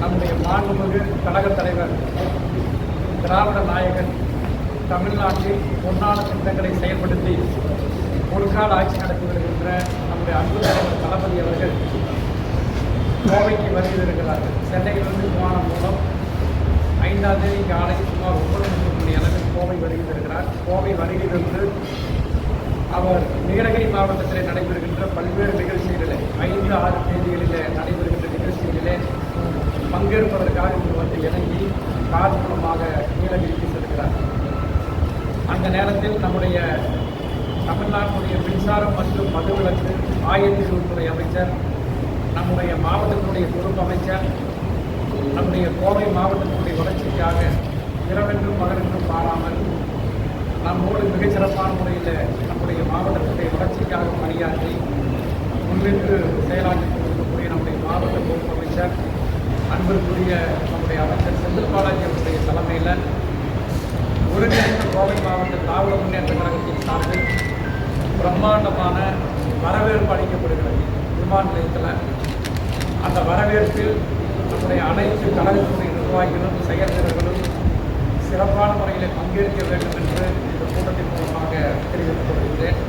நம்முடைய மாண்புமிகு கழக தலைவர் திராவிட நாயகன் தமிழ்நாட்டில் பொன்னான திட்டங்களை செயல்படுத்தி பொற்கால ஆட்சி நடத்தி வருகின்ற நம்முடைய அன்பு தலைவர் தளபதி அவர்கள் கோவைக்கு வருகிறார்கள் சென்னையிலிருந்து விமானம் மூலம் ஐந்தாம் தேதி காலை சுமார் ஒன்பது முப்பது மணி அளவில் கோவை வருகை தருகிறார். கோவை வருகையிலிருந்து அவர் நீலகிரி மாவட்டத்தில் நடைபெறுகின்ற பல்வேறு நிகழ்ச்சிகளிலே ஐந்து ஆறு தேதிகளிலே நடைபெறுகின்ற நிகழ்ச்சிகளிலே பங்கேற்பதற்காக இங்கு வந்து இணங்கி கார் மூலமாக நீலகிரிக்கு செல்கிறார். அந்த நேரத்தில் நம்முடைய தமிழ்நாட்டுடைய மின்சாரம் மற்றும் மதுவிலக்கு ஆயத்தீர்வுத்துறை அமைச்சர் நம்முடைய மாவட்டத்தினுடைய பொறுப்பு அமைச்சர் நம்முடைய கோவை மாவட்டத்தினுடைய வளர்ச்சிக்காக இரவென்றும் பகலென்றும் பாராமல் நம்மோடு மிகச்சிறப்பான முறையில் நம்முடைய மாவட்டத்தினுடைய வளர்ச்சிக்காக பணியாற்றி முன்னின்று செயலாற்றி கொண்டிருக்கக்கூடிய நம்முடைய மாவட்ட பொறுப்பு அமைச்சர் அன்பிற்குரிய நம்முடைய அமைச்சர் செந்தில் பாலாஜி அவருடைய தலைமையில் ஒருங்கிணைந்த கோவை மாவட்ட திராவிட முன்னேற்ற கழகத்தின் சார்பில் பிரம்மாண்டமான வரவேற்பு அளிக்கப்படுகிறது. விமான நிலையத்தில் அந்த வரவேற்பில் நம்முடைய அனைத்து கழகத்தினுடைய நிர்வாகிகளும் செயலர்களும் சிறப்பான முறையில் பங்கேற்க வேண்டும் என்று இந்த கூட்டத்தின் மூலமாக தெரிவித்துக் கொள்கிறேன்